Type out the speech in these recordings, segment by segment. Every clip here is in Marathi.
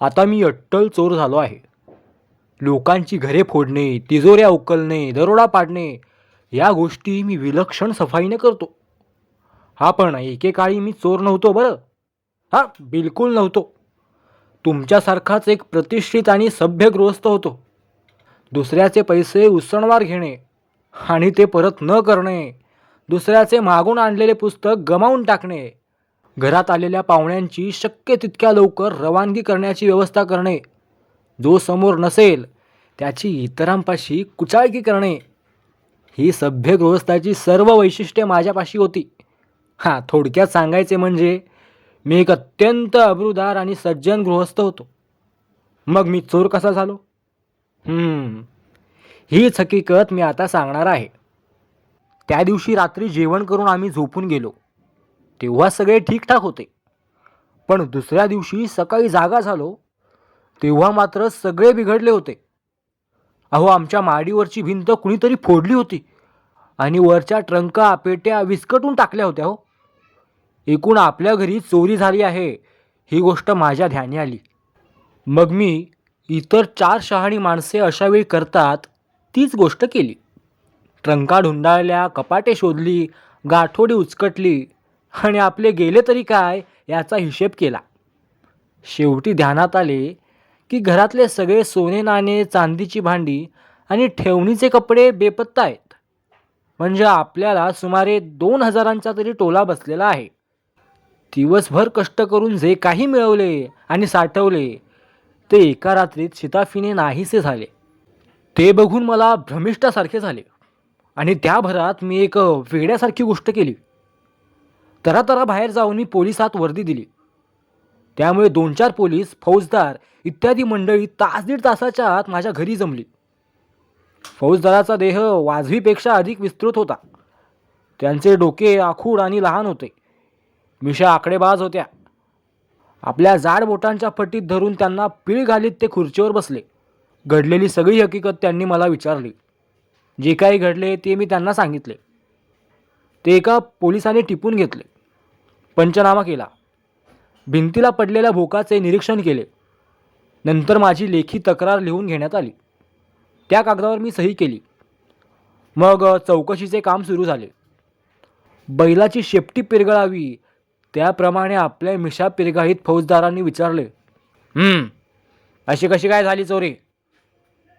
आता मी अट्टल चोर झालो आहे. लोकांची घरे फोडणे तिजोऱ्या उकलणे दरोडा पाडणे या गोष्टी मी विलक्षण सफाईने करतो. हा पण एकेकाळी मी चोर नव्हतो बरं. हां बिलकुल नव्हतो. तुमच्यासारखाच एक प्रतिष्ठित आणि सभ्य गृहस्थ होतो. दुसऱ्याचे पैसे उसणवार घेणे आणि ते परत न करणे दुसऱ्याचे मागून आणलेले पुस्तक गमावून टाकणे घरात आलेल्या पाहुण्यांची शक्य तितक्या लवकर रवानगी करण्याची व्यवस्था करणे. जो समोर नसेल त्याची इतरांपाशी कुचाळकी करणे. ही सभ्य गृहस्थाची सर्व वैशिष्ट्ये माझ्यापाशी होती. हां थोडक्यात सांगायचे म्हणजे मी एक अत्यंत अब्रुदार आणि सज्जन गृहस्थ होतो. मग मी चोर कसा झालो? हीच हकीकत मी आता सांगणार आहे. त्या दिवशी रात्री जेवण करून आम्ही झोपून गेलो. तेव्हा सगळे ठीकठाक होते. पण दुसऱ्या दिवशी सकाळी जागा झालो तेव्हा मात्र सगळे बिघडले होते. अहो आमच्या माडीवरची भिंत कुणीतरी फोडली होती आणि वरच्या ट्रंका पेट्या विस्कटून टाकल्या होत्या हो. एकूण आपल्या घरी चोरी झाली आहे ही गोष्ट माझ्या ध्यानी आली. मग मी इतर चार शहाणी माणसे अशावेळी करतात तीच गोष्ट केली. ट्रंका ढुंडाळल्या कपाटे शोधली गाठोडी उचकटली आणि आपले गेले तरी काय याचा हिशेब केला. शेवटी ध्यानात आले की घरातले सगळे सोने नाणे चांदीची भांडी आणि ठेवणीचे कपडे बेपत्ता आहेत. म्हणजे आपल्याला सुमारे दोन हजारांचा तरी टोला बसलेला आहे. दिवसभर कष्ट करून जे काही मिळवले आणि साठवले ते एका रात्रीत शिताफीने नाहीसे झाले. ते बघून मला भ्रमिष्ठासारखे झाले. आणि त्या भरात मी एक वेड्यासारखी गोष्ट केली. तरा तरा बाहेर जाऊन मी पोलिसात वर्दी दिली. त्यामुळे दोन चार पोलीस फौजदार इत्यादी मंडळी तास दीड तासाच्या आत माझ्या घरी जमली. फौजदाराचा देह वाजवीपेक्षा अधिक विस्तृत होता. त्यांचे डोके आखूड आणि लहान होते. मिशा आकडेबाज होत्या. आपल्या जाड बोटांच्या फटीत धरून त्यांना पीळ घालीत ते खुर्चीवर बसले. घडलेली सगळी हकीकत त्यांनी मला विचारली. जे काही घडले ते मी त्यांना सांगितले. ते एका पोलिसाने टिपून घेतले. पंचनामा केला. भिंतीला पडलेल्या भोकाचे निरीक्षण केले. नंतर माझी लेखी तक्रार लिहून घेण्यात आली. त्या कागदावर मी सही केली. मग चौकशीचे काम सुरू झाले. बैलाची शेपटी पिरगळावी त्याप्रमाणे आपल्या मिशा पिरगाळीत फौजदारांनी विचारले अशी कशी काय झाली चोरी?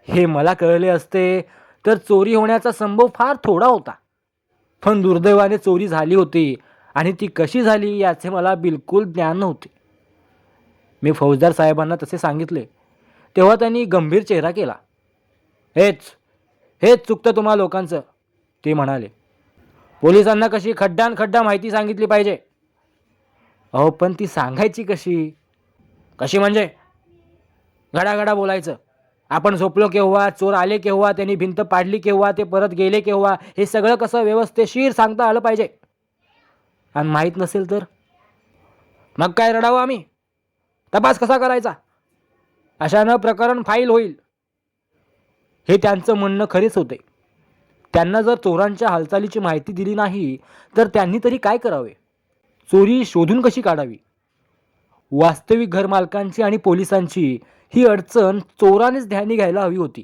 हे मला कळले असते तर चोरी होण्याचा संभव फार थोडा होता. पण दुर्दैवाने चोरी झाली होती आणि ती कशी झाली याचे मला बिलकुल ज्ञान नव्हते. मी फौजदार साहेबांना तसे सांगितले. तेव्हा त्यांनी गंभीर चेहरा केला. हेच हेच चुकतं तुम्हा लोकांचं ते म्हणाले. पोलिसांना कशी खड्डान खड्डा माहिती सांगितली पाहिजे? अहो पण ती सांगायची कशी? कशी म्हणजे? घडाघडा बोलायचं. आपण झोपलो केव्हा चोर आले केव्हा त्यांनी भिंत पाडली केव्हा ते परत गेले केव्हा हे सगळं कसं व्यवस्थेशीर सांगता आलं पाहिजे? आणि माहीत नसेल तर? मग काय रडावं आम्ही? तपास कसा करायचा? अशानं प्रकरण फाईल होईल. हे त्यांचं म्हणणं खरेच होते. त्यांना जर चोरांच्या हालचालीची माहिती दिली नाही तर त्यांनी तरी काय करावे? चोरी शोधून कशी काढावी? वास्तविक घरमालकांची आणि पोलिसांची ही अडचण चोरानेच ध्यानी घ्यायला हवी होती.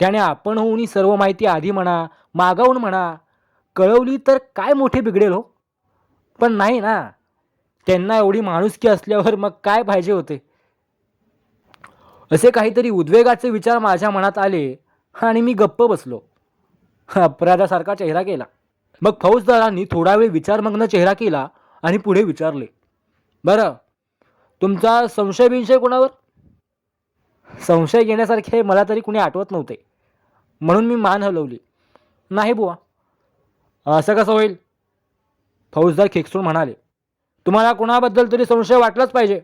त्याने आपण होऊन ही सर्व माहिती आधी म्हणा मागावून म्हणा कळवली तर काय मोठे बिघडेल हो? पण नाही ना. त्यांना एवढी माणुसकी असल्यावर मग काय पाहिजे होते? असे काहीतरी उद्वेगाचे विचार माझ्या मनात आले आणि मी गप्प बसलो. अपराधासारखा चेहरा केला. मग फौजदारांनी थोडा वेळ विचारमग्न चेहरा केला आणि पुढे विचारले. बरं तुमचा संशय बिंशय कोणावर? संशय घेण्यासारखे मला तरी कुणी आठवत नव्हते. म्हणून मी मान हलवली. नाही बुवा. असं कसं होईल? फौजदार खेकसून म्हणाले तुम्हाला कुणाबद्दल तरी संशय वाटलाच पाहिजे.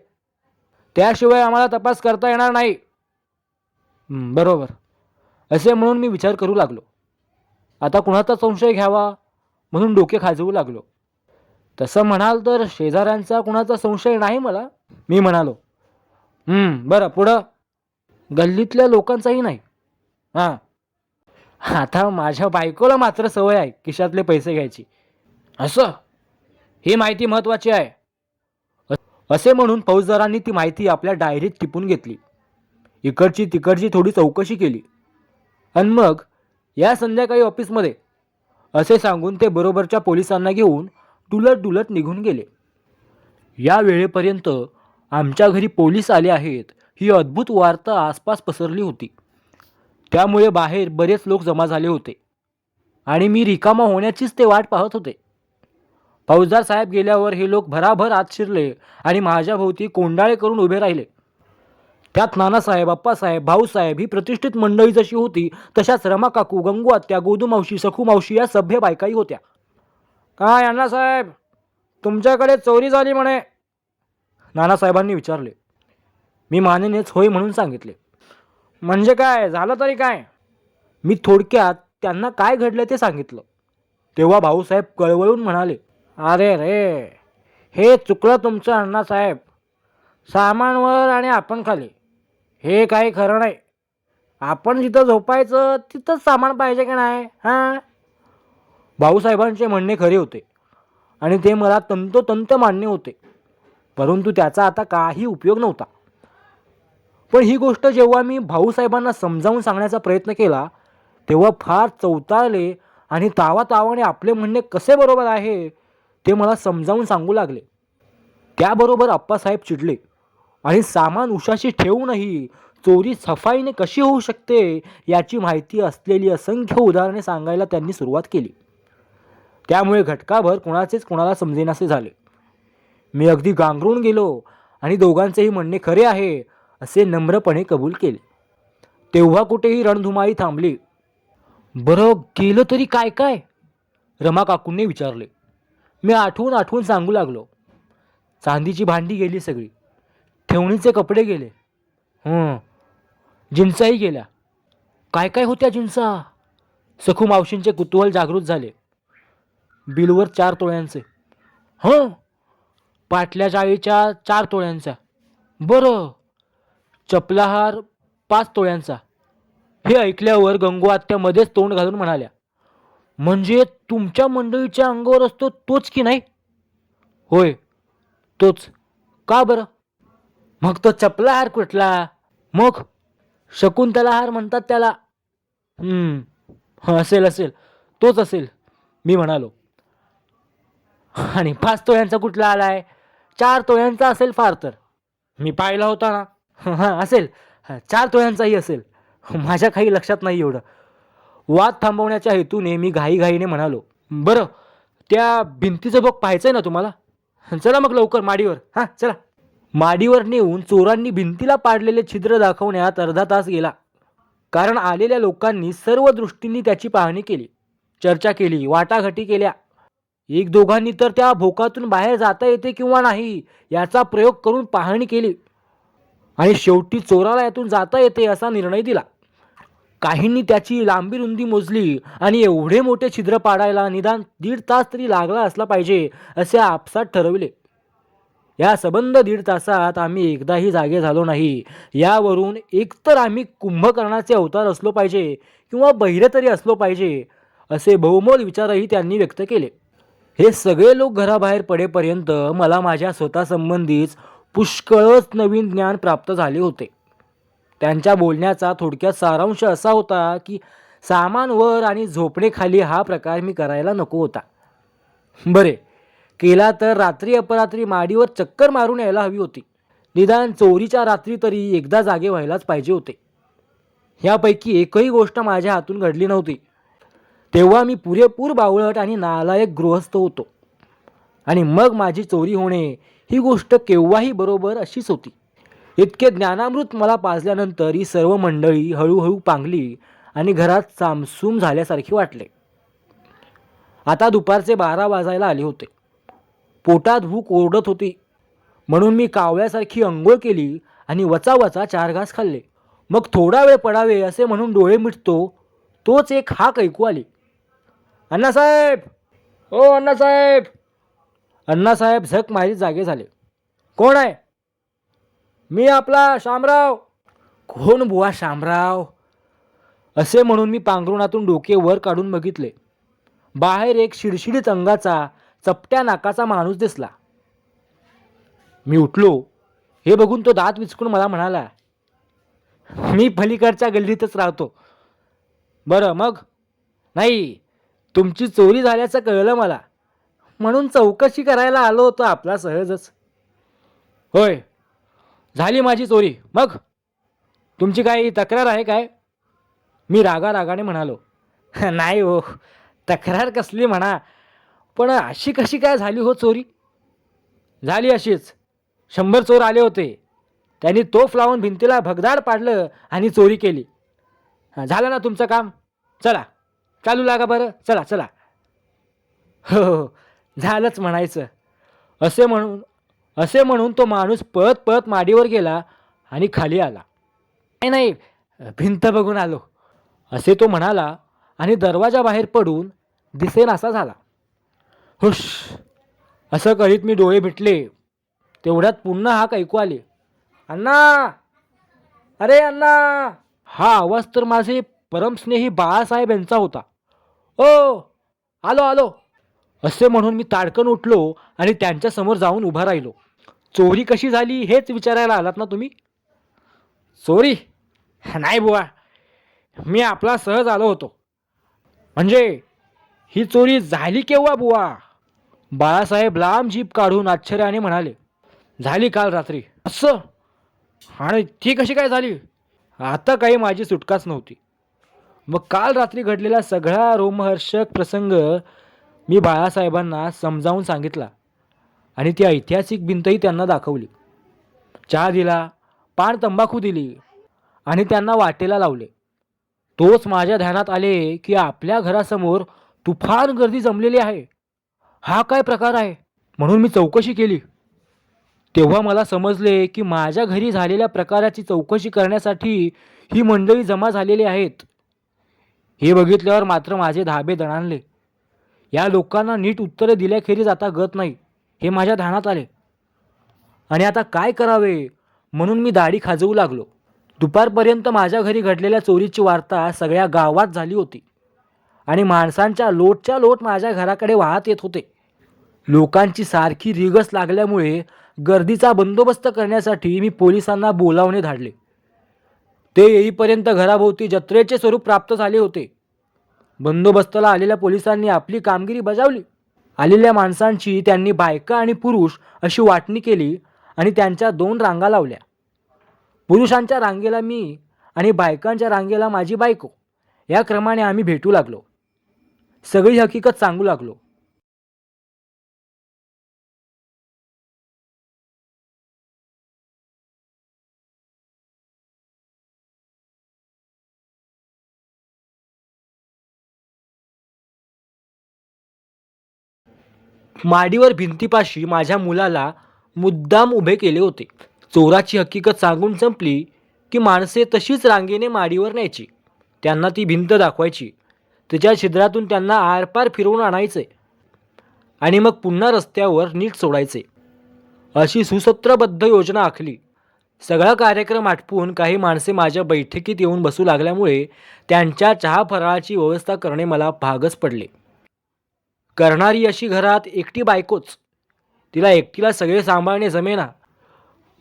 त्याशिवाय आम्हाला तपास करता येणार नाही. बरोबर. असे म्हणून मी विचार करू लागलो. आता कुणाचा संशय घ्यावा म्हणून डोके खाजवू लागलो. तसं म्हणाल तर शेजाऱ्यांचा कुणाचा संशय नाही मला मी म्हणालो. बरं पुढं. गल्लीतल्या लोकांचाही नाही. हां. आता माझ्या बायकोला मात्र सवय आहे खिशातले पैसे घ्यायची. असं? ही माहिती महत्त्वाची आहे. असे म्हणून फौजदारांनी ती माहिती आपल्या डायरीत टिपून घेतली. इकडची तिकडची थोडी चौकशी केली. आणि मग या संध्याकाळी ऑफिसमध्ये असे सांगून ते बरोबरच्या पोलिसांना घेऊन डुलत डुलत निघून गेले. या वेळेपर्यंत आमच्या घरी पोलीस आले आहेत ही अद्भुत वार्ता आसपास पसरली होती. त्यामुळे बाहेर बरेच लोक जमा झाले होते. आणि मी रिकामा होण्याचीच ते वाट पाहत होते. फौजदार साहेब गेल्यावर हे लोक भराभर आत शिरले आणि माझ्याभोवती कोंडाळे करून उभे राहिले. त्यात नानासाहेब अप्पासाहेब भाऊसाहेब ही प्रतिष्ठित मंडळी जशी होती तशाच रमाकाकू गंगू आत्या गोदू मावशी या सभ्य बायकाही होत्या. काय अण्णासाहेब तुमच्याकडे चोरी झाली म्हणे. नानासाहेबांनी विचारले. मी मानेनेच होय म्हणून सांगितले. म्हणजे काय? झालं तरी काय? मी थोडक्यात त्यांना काय घडलं ते सांगितलं. तेव्हा भाऊसाहेब कळवळून म्हणाले. अरे रे हे चुकलं तुमचं अण्णासाहेब सामानवर आणि आपण खाली. हे काही खरं नाही. आपण जिथं झोपायचं तिथंच सामान पाहिजे की नाही हां? भाऊसाहेबांचे म्हणणे खरे होते. आणि ते मला तंतोतंत मान्य होते. परंतु त्याचा आता काही उपयोग नव्हता. पण ही गोष्ट जेव्हा मी भाऊसाहेबांना समजावून सांगण्याचा प्रयत्न केला तेव्हा फार चौताळले आणि तावा तावाने आपले म्हणणे कसे बरोबर आहे ते मला समजावून सांगू लागले. त्याबरोबर अप्पासाहेब चिडले. आणि सामान उशाशी ठेवूनही चोरी सफाईने कशी होऊ शकते याची माहिती असलेली असंख्य उदाहरणे सांगायला त्यांनी सुरुवात केली. त्यामुळे घटकाभर कोणाचेच कोणाला समजेनासे झाले. मी अगदी गांगरून गेलो आणि दोघांचेही म्हणणे खरे आहे असे नम्रपणे कबूल केले. तेव्हा कुठेही रणधुमाई थांबली. बरं गेलं तरी काय काय? रमा काकूंनी विचारले. मी आठवून आठवून सांगू लागलो. चांदीची भांडी गेली सगळी. ठेवणीचे कपडे गेले. हं. जिन्साही गेल्या. काय काय होत्या जिन्सा? सखू मावशींचे कुतूहल जागृत झाले. बिलवर चार तोळ्यांचे. हं. पाटल्या जाळीच्या चार तोळ्यांचा. बरं. चपलाहार पाच तोळ्यांचा. हे ऐकल्यावर गंगू आत्या मध्येच तोंड घालून म्हणाल्या म्हणजे तुमच्या मंडळीच्या अंगावर असतो तोच की नाही? होय तोच. का बरं? मग तो चपला हार कुठला? मग? शकुंतला हार म्हणतात त्याला. असेल असेल. तोच असेल मी म्हणालो. आणि पाच तोळ्यांचा कुठला आला आहे चार तोळ्यांचा असेल फार तर. मी पाहिला होता ना. हां असेल. चार तोळ्यांचाही असेल. माझ्या काही लक्षात नाही एवढं. वाद थांबवण्याच्या हेतूने मी घाईघाईने म्हणालो बरं त्या भिंतीचं बघ पाहायचं आहे ना तुम्हाला? चला मग लवकर माडीवर हां चला. माडीवर नेऊन चोरांनी भिंतीला पाडलेले छिद्र दाखवण्यात अर्धा तास गेला. कारण आलेल्या लोकांनी सर्व दृष्टींनी त्याची पाहणी केली चर्चा केली वाटाघाटी केल्या. एक दोघांनी तर त्या भोकातून बाहेर जाता येते किंवा नाही याचा प्रयोग करून पाहणी केली. आणि शेवटी चोराला यातून जाता येते असा निर्णय दिला. काहींनी त्याची लांबी रुंदी मोजली आणि एवढे मोठे छिद्र पाडायला निदान दीड तास तरी लागला असला पाहिजे असे आपसात ठरविले. या सबंध दीड तासात आम्ही एकदाही जागे झालो नाही. यावरून एकतर आम्ही कुंभकर्णाचे अवतार असलो पाहिजे किंवा बहिरे तरी असलो पाहिजे असे बहुमोल विचारही त्यांनी व्यक्त केले. हे सगळे लोक घराबाहेर पडेपर्यंत मला माझ्या स्वतःसंबंधीच पुष्कळच नवीन ज्ञान प्राप्त झाले होते. त्यांच्या बोलण्याचा थोडक्यात सारांश असा होता की सामान वर आणि झोपणे खाली हा प्रकार मी करायला नको होता. बरे केला तर रात्री अपरात्री माडीवर चक्कर मारून यायला हवी होती. निदान चोरीच्या रात्री तरी एकदा जागे व्हायलाच पाहिजे होते. ह्यापैकी एकही गोष्ट माझ्या हातून घडली नव्हती. तेव्हा मी पुरेपूर बावळट आणि नालायक गृहस्थ होतो. आणि मग माझी चोरी होणे ही गोष्ट केव्हाही बरोबर अशीच होती. इतके ज्ञानामृत मला पाजल्यानंतर ही सर्व मंडळी हळूहळू पांगली आणि घरात सामसूम झाल्यासारखे वाटले. आता दुपारचे बारा वाजायला आले होते. पोटात भूक ओरडत होती. म्हणून मी कावळ्यासारखी अंघोळ केली आणि वचा वचा चार घास खाल्ले. मग थोडा वेळ पडावे असे म्हणून डोळे मिटतो तोच एक हाक ऐकू आली. अण्णासाहेब! हो अण्णासाहेब! अण्णासाहेब झक मारी जागे झाले. कोण आहे? मी आपला शामराव. कोण बुवा शामराव? असे म्हणून मी पांघरुणातून डोके वर काढून बघितले. बाहेर एक शिडशिडीत अंगाचा चपट्या नाकाचा माणूस दिसला. मी उठलो. हे बघून तो दात विचकून मला म्हणाला मी पलीकडच्या गल्लीतच राहतो. बरं मग? नाही तुमची चोरी झाल्याचं कळलं मला. म्हणून चौकशी करायला आलो होतो आपला सहजच. होय झाली माझी चोरी. मग? तुमची काही तक्रार आहे काय? मी रागा रागाने म्हणालो. नाही हो तक्रार कसली म्हणा. पण अशी कशी काय झाली हो चोरी? झाली अशीच. शंभर चोर आले होते. त्यांनी तोफ लावून भिंतीला भगदाड पाडलं आणि चोरी केली. झालं ना तुमचं काम? चला. चालू लागा बरं. चला चला. हो हो. हो. झालंच म्हणायचं. असे म्हणून असे म्हणून तो माणूस पळत पळत माडीवर गेला आणि खाली आला. नाही नाही भिंत बघून आलो असे तो म्हणाला आणि दरवाजा बाहेर पडून दिसेनासा झाला. हुश असं करीत मी डोळे भेटले तेवढ्यात पुन्हा हाक ऐकू आले. अण्णा! अरे अण्णा! हा आवाज तर माझे परमस्नेही बाळासाहेब यांचा होता. ओ आलो आलो असे म्हणून मी ताडकन उठलो आणि त्यांच्यासमोर जाऊन उभा राहिलो. चोरी कशी झाली हेच विचारायला आलात ना तुम्ही? चोरी? नाही बुवा. मी आपला सहज आलो होतो. म्हणजे ही चोरी झाली केव्हा बुवा? बाळासाहेब लांब जीप काढून आश्चर्याने म्हणाले झाली काल रात्री. असं? आणि ती कशी काय झाली? आता काही माझी सुटकाच नव्हती. मग काल रात्री घडलेला सगळा रोमहर्षक प्रसंग मी बाळासाहेबांना समजावून सांगितला. आणि ती ऐतिहासिक भिंतही त्यांना दाखवली. चहा दिला पान तंबाखू दिली आणि त्यांना वाटेला लावले. तोच माझ्या ध्यानात आले की आपल्या घरासमोर तुफान गर्दी जमलेली आहे. हा काय प्रकार आहे? म्हणून मी चौकशी केली. तेव्हा मला समजले की माझ्या घरी झालेल्या प्रकाराची चौकशी करण्यासाठी ही मंडळी जमा झालेली आहेत. हे बघितल्यावर मात्र माझे धाबे दणाणले. या लोकांना नीट उत्तरे दिल्याखेरीज आता गत नाही. हे माझ्या ध्यानात आले. आणि आता काय करावे? म्हणून मी दाढी खाजवू लागलो. दुपारपर्यंत माझ्या घरी घडलेल्या चोरीची वार्ता सगळ्या गावात झाली होती. आणि माणसांच्या लोटच्या लोट माझ्या घराकडे वाहत येत होते. लोकांची सारखी रिगस लागल्यामुळे गर्दीचा बंदोबस्त करण्यासाठी मी पोलिसांना बोलावणे धाडले. ते येईपर्यंत घराभोवती जत्रेचे स्वरूप प्राप्त झाले होते. बंदोबस्ताला आलेल्या पोलिसांनी आपली कामगिरी बजावली. आलेल्या माणसांची त्यांनी बायका आणि पुरुष अशी वाटणी केली आणि त्यांच्या दोन रांगा लावल्या. पुरुषांच्या रांगेला मी आणि बायकांच्या रांगेला माझी बायको. या क्रमाने आम्ही भेटू लागलो. सगळी हकीकत सांगू लागलो. माडीवर भिंतीपाशी माझ्या मुलाला मुद्दाम उभे केले होते. चोराची हकीकत सांगून संपली की माणसे तशीच रांगेने माडीवर न्यायची. त्यांना ती भिंत दाखवायची. तिच्या छिद्रातून त्यांना आरपार फिरवून आणायचे आणि मग पुन्हा रस्त्यावर नीट सोडायचे. अशी सुसत्रबद्ध योजना आखली. सगळा कार्यक्रम आटपून काही माणसे माझ्या बैठकीत येऊन बसू लागल्यामुळे त्यांच्या चहा फराळाची व्यवस्था करणे मला भागच पडले. करणारी अशी घरात एकटी बायकोच. तिला एकटीला सगळे सांभाळणे जमेना.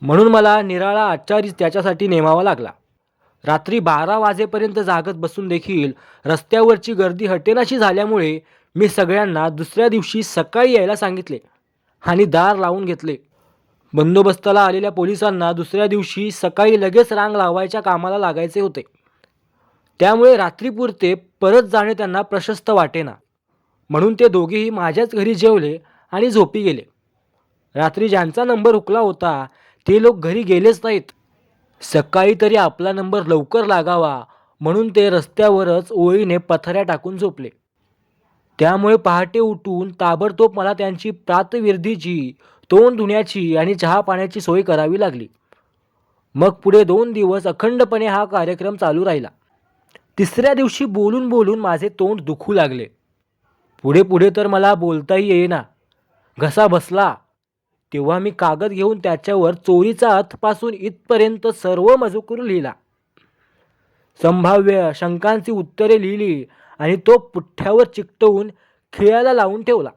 म्हणून मला निराळा आचारीच त्याच्यासाठी नेमावा लागला. रात्री बारा वाजेपर्यंत जागत बसून देखील रस्त्यावरची गर्दी हटेनाशी झाल्यामुळे मी सगळ्यांना दुसऱ्या दिवशी सकाळी यायला सांगितले आणि दार लावून घेतले. बंदोबस्ताला आलेल्या पोलिसांना दुसऱ्या दिवशी सकाळी लगेच रांग लावायच्या कामाला लागायचे होते. त्यामुळे रात्रीपुरते परत जाणे त्यांना प्रशस्त वाटेना. म्हणून ते दोघेही माझ्याच घरी जेवले आणि झोपी गेले. रात्री ज्यांचा नंबर हुकला होता ते लोक घरी गेलेच नाहीत. सकाळी तरी आपला नंबर लवकर लागावा म्हणून ते रस्त्यावरच ओळीने पथऱ्या टाकून झोपले. त्यामुळे पहाटे उठून ताबडतोब मला त्यांची प्रातविर्धीची तोंड धुण्याची आणि चहा पाण्याची सोय करावी लागली. मग पुढे दोन दिवस अखंडपणे हा कार्यक्रम चालू राहिला. तिसऱ्या दिवशी बोलून बोलून माझे तोंड दुखू लागले. पुढे पुढे तर मला बोलताही येईना. घसा बसला. तेव्हा मी कागद घेऊन त्याच्यावर चोरीचा अथपासून इथपर्यंत सर्व मजकूर लिहिला. संभाव्य शंकांची उत्तरे लिहिली आणि तो पुठ्ठ्यावर चिकटवून खिळ्याला लावून ठेवला.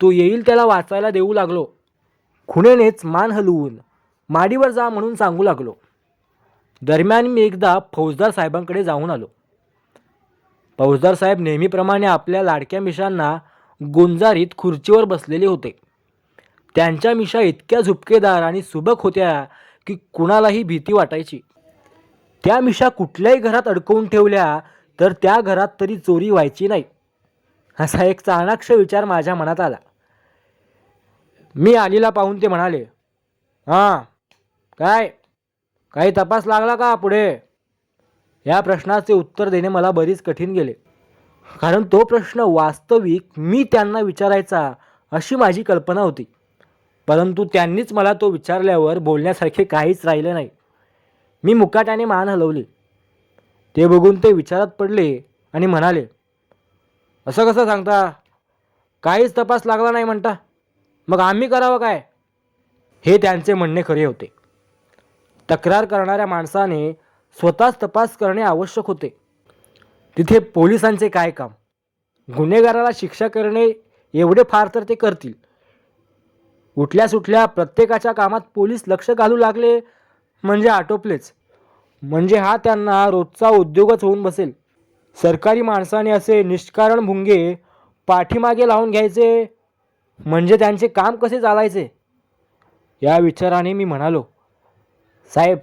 तो येईल त्याला वाचायला देऊ लागलो. खुणेनेच मान हलवून माडीवर जा म्हणून सांगू लागलो. दरम्यान मी एकदा फौजदार साहेबांकडे जाऊन आलो. फौजदार साहेब नेहमीप्रमाणे आपल्या लाडक्या मिशांना गुंजारीत खुर्चीवर बसलेले होते. त्यांच्या मिशा इतक्या झुपकेदार आणि सुबक होत्या की कुणालाही भीती वाटायची. त्या मिशा कुठल्याही घरात अडकवून ठेवल्या तर त्या घरात तरी चोरी व्हायची नाही. असा एक चाणाक्ष विचार माझ्या मनात आला. मी आलीला पाहून ते म्हणाले हां काय? काही तपास लागला का पुढे? या प्रश्नाचे उत्तर देणे मला बरीच कठीण गेले. कारण तो प्रश्न वास्तविक मी त्यांना विचारायचा अशी माझी कल्पना होती. परंतु त्यांनीच मला तो विचारल्यावर बोलण्यासारखे काहीच राहिले नाही. मी मुकाट्याने मान हलवली. ते बघून ते विचारात पडले आणि म्हणाले असं कसं सांगता? काहीच तपास लागला नाही म्हणता. मग आम्ही करावं काय? हे त्यांचे म्हणणे खरे होते. तक्रार करणाऱ्या माणसाने स्वतःच तपास करणे आवश्यक होते. तिथे पोलिसांचे काय काम? गुन्हेगाराला शिक्षा करणे एवढे फार तर ते करतील. उठल्या सुटल्या प्रत्येकाच्या कामात पोलीस लक्ष घालू लागले म्हणजे आटोपलेच. म्हणजे हा त्यांना रोजचा उद्योगच होऊन बसेल. सरकारी माणसाने असे निष्कारण भुंगे पाठीमागे लावून घ्यायचे म्हणजे त्यांचे काम कसे चालायचे? या विचाराने मी म्हणालो साहेब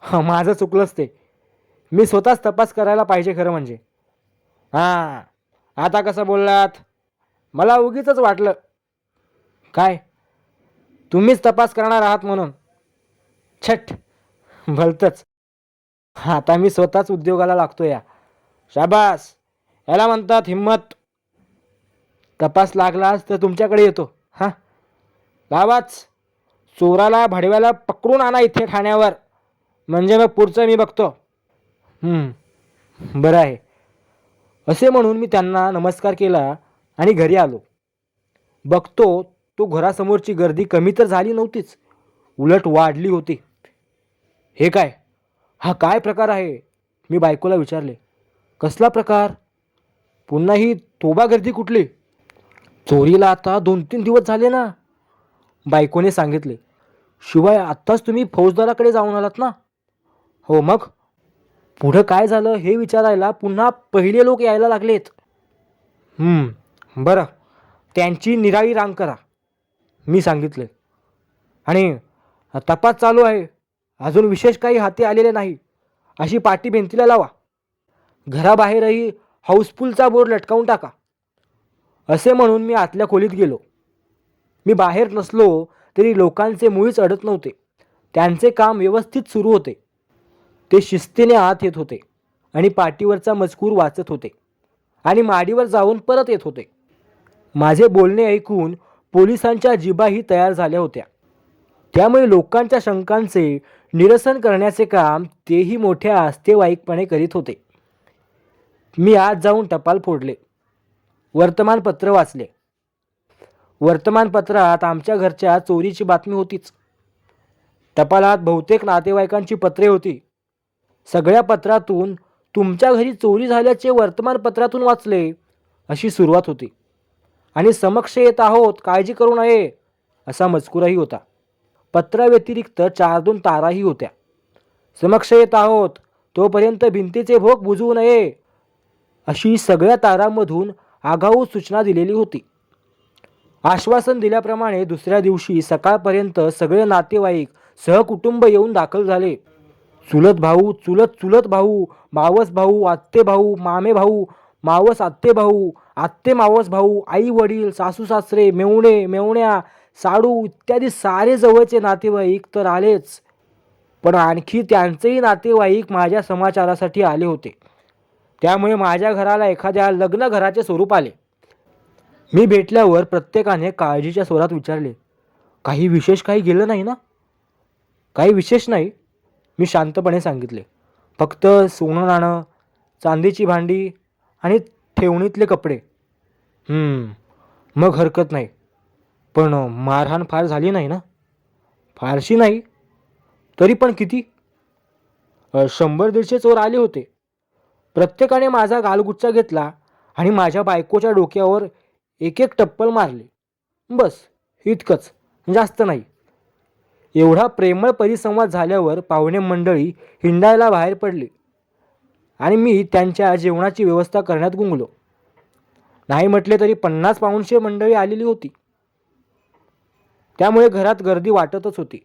हां माझं चुकलंच ते. मी स्वतःच तपास करायला पाहिजे खरं म्हणजे. हां आता कसं बोललात? मला उगीच वाटलं. काय? तुम्हीच तपास करणार आहात म्हणून. छट भलतंच. आता मी स्वतःच उद्योगाला लागतो या. शाबास. याला म्हणतात हिम्मत तपास लागलास तर तुमच्याकडे येतो. हां. लावाच चोराला भडव्याला पकडून आणा इथे ठाण्यावर. म्हणजे मग पुढचं मी बघतो. बरं आहे. असे म्हणून मी त्यांना नमस्कार केला आणि घरी आलो. बघतो तो घरासमोरची गर्दी कमी तर झाली नव्हतीच. उलट वाढली होती. हे काय? हा काय प्रकार आहे? मी बायकोला विचारले. कसला प्रकार? पुन्हा ही तोबा गर्दी कुठली? चोरीला आता दोन तीन दिवस झाले ना. बायकोने सांगितले. शिवाय आत्ताच तुम्ही फौजदाराकडे जाऊन आलात ना? हो मग? पुढं काय झालं हे विचारायला पुन्हा पहिले लोक यायला लागलेत. बरं. त्यांची निराळी रांग करा. मी सांगितले. आणि तपास चालू आहे. अजून विशेष काही हाती आलेले नाही. अशी पाटी भिंतीला लावा. घराबाहेरही हाऊसफुलचा बोर्ड लटकावून टाका. असे म्हणून मी आतल्या खोलीत गेलो. मी बाहेर नसलो तरी लोकांचे मुळीच अडत नव्हते. त्यांचे काम व्यवस्थित सुरू होते. ते शिस्तीने आत येत होते आणि पाटीवरचा मजकूर वाचत होते आणि माडीवर जाऊन परत येत होते. माझे बोलणे ऐकून पोलिसांच्या जिबाही तयार झाल्या होत्या. त्यामुळे लोकांच्या शंकांचे निरसन करण्याचे काम तेही मोठ्या आस्थेवाईकपणे करीत होते. मी आज जाऊन टपाल फोडले. वर्तमानपत्र वाचले. वर्तमानपत्रात आमच्या घरच्या चोरीची बातमी होतीच. टपालात बहुतेक नातेवाईकांची पत्रे होती. सगळ्या पत्रातून तुमच्या घरी चोरी झाल्याचे वर्तमानपत्रातून वाचले अशी सुरुवात होती. आणि समक्ष येत आहोत काळजी करू नये असा मजकूरही होता. पत्राव्यतिरिक्त चार दोन ताराही होत्या. समक्ष येत आहोत तोपर्यंत भिंतीचे भोग बुजवू नये अशी सगळ्या तारांमधून आगाऊ सूचना दिलेली होती. आश्वासन दिल्याप्रमाणे दुसऱ्या दिवशी सकाळपर्यंत सगळे नातेवाईक सहकुटुंब येऊन दाखल झाले. चुलत भाऊ चुलत चुलत भाऊ मावस भाऊ आत्ते भाऊ मामे भाऊ मावस आत्ते भाऊ आत्ते मावस भाऊ आई वडील सासू सासरे मेवणे मेवण्या साडू इत्यादी सारे जवळचे नातेवाईक तर आलेच. पण आणखी त्यांचेही नातेवाईक माझ्या समाचारासाठी आले होते. त्यामुळे माझ्या घराला एखाद्या लग्न घराचे स्वरूप आले. मी भेटल्यावर प्रत्येकाने काळजीच्या स्वरात विचारले काही विशेष काही गेलं नाही ना? काही विशेष नाही. मी शांतपणे सांगितले. फक्त सोनं नाणं चांदीची भांडी आणि ठेवणीतले कपडे. मग हरकत नाही. पण मारहाण फार झाली नाही ना? फारशी नाही? तरी पण किती? शंभर दीडशे चोर आले होते. प्रत्येकाने माझा गालगुच्चा घेतला आणि माझ्या बायकोच्या डोक्यावर एक एक टप्पल मारले. बस इतकंच. जास्त नाही. एवढा प्रेमळ परिसंवाद झाल्यावर पाहुणे मंडळी हिंडायला बाहेर पडली आणि मी त्यांच्या जेवणाची व्यवस्था करण्यात गुंगलो. नाही म्हटले तरी पन्नास पाऊणशे मंडळी आलेली होती. त्यामुळे घरात गर्दी वाटतच होती.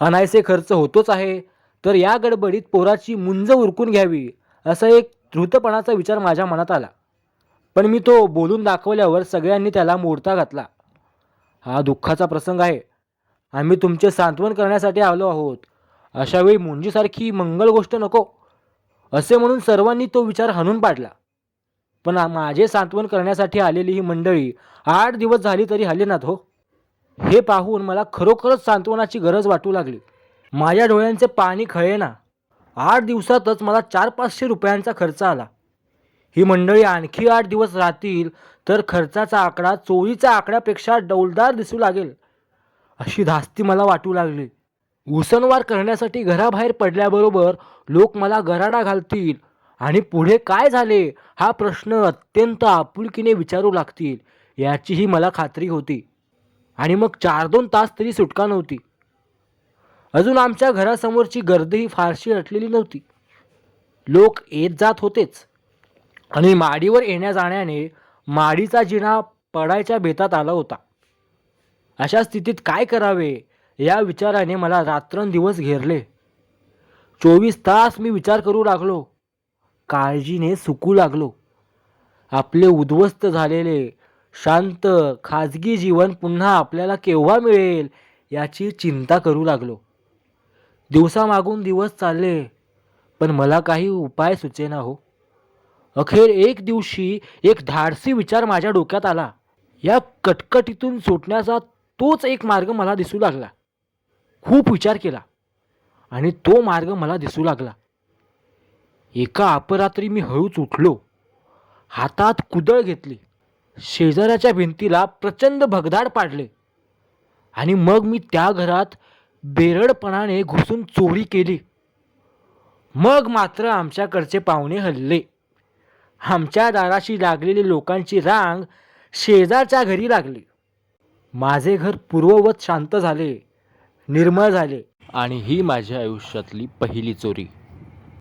अनायसे खर्च होतोच आहे तर या गडबडीत पोराची मुंज उरकून घ्यावी असा एक धृतपणाचा विचार माझ्या मनात आला. पण मी तो बोलून दाखवल्यावर सगळ्यांनी त्याला मोडता घातला. हा दुःखाचा प्रसंग आहे. आम्ही तुमचे सांत्वन करण्यासाठी आलो आहोत. अशावेळी मुंजीसारखी मंगल गोष्ट नको. असे म्हणून सर्वांनी तो विचार हाणून पाडला. पण माझे सांत्वन करण्यासाठी आलेली ही मंडळी आठ दिवस झाली तरी हल्लेनात हो. हे पाहून मला खरोखरच सांत्वनाची गरज वाटू लागली. माझ्या डोळ्यांचे पाणी खळेना. आठ दिवसातच मला चार पाचशे रुपयांचा खर्च आला. ही मंडळी आणखी आठ दिवस राहतील तर खर्चाचा आकडा चोरीच्या आकड्यापेक्षा डौलदार दिसू लागेल. अशी धास्ती मला वाटू लागली. उसनवार करण्यासाठी घराबाहेर पडल्याबरोबर लोक मला गराडा घालतील. आणि पुढे काय झाले? हा प्रश्न अत्यंत आपुलकीने विचारू लागतील याचीही मला खात्री होती. आणि मग चार दोन तास तरी सुटका नव्हती. अजून आमच्या घरासमोरची गर्दीही फारशी अटलेली नव्हती. लोक येत जात होतेच. आणि माडीवर येण्या जाण्याने माडीचा जिना पडायच्या बेतात आला होता. अशा स्थितीत काय करावे? या विचाराने मला रात्रंदिवस घेरले. चोवीस तास मी विचार करू लागलो. काळजीने सुकू लागलो. आपले उद्ध्वस्त झालेले शांत खाजगी जीवन पुन्हा आपल्याला केव्हा मिळेल याची चिंता करू लागलो. दिवसामागून दिवस चालले पण मला काही उपाय सुचेना हो. अखेर एक दिवशी एक धाडसी विचार माझ्या डोक्यात आला. या कटकटीतून सुटण्याचा तोच एक मार्ग मला दिसू लागला. खूप विचार केला. आणि तो मार्ग मला दिसू लागला. एका अपरात्री मी हळूच उठलो. हातात कुदळ घेतली. शेजाऱ्याच्या भिंतीला प्रचंड भगदाड पाडले. आणि मग मी त्या घरात बेरडपणाने घुसून चोरी केली. मग मात्र आमच्याकडचे पाहुणे हल्ले. आमच्या दाराशी लागलेली लोकांची रांग शेजारच्या घरी लागली. माझे घर पूर्ववत शांत झाले निर्मळ झाले. आणि ही माझ्या आयुष्यातली पहिली चोरी.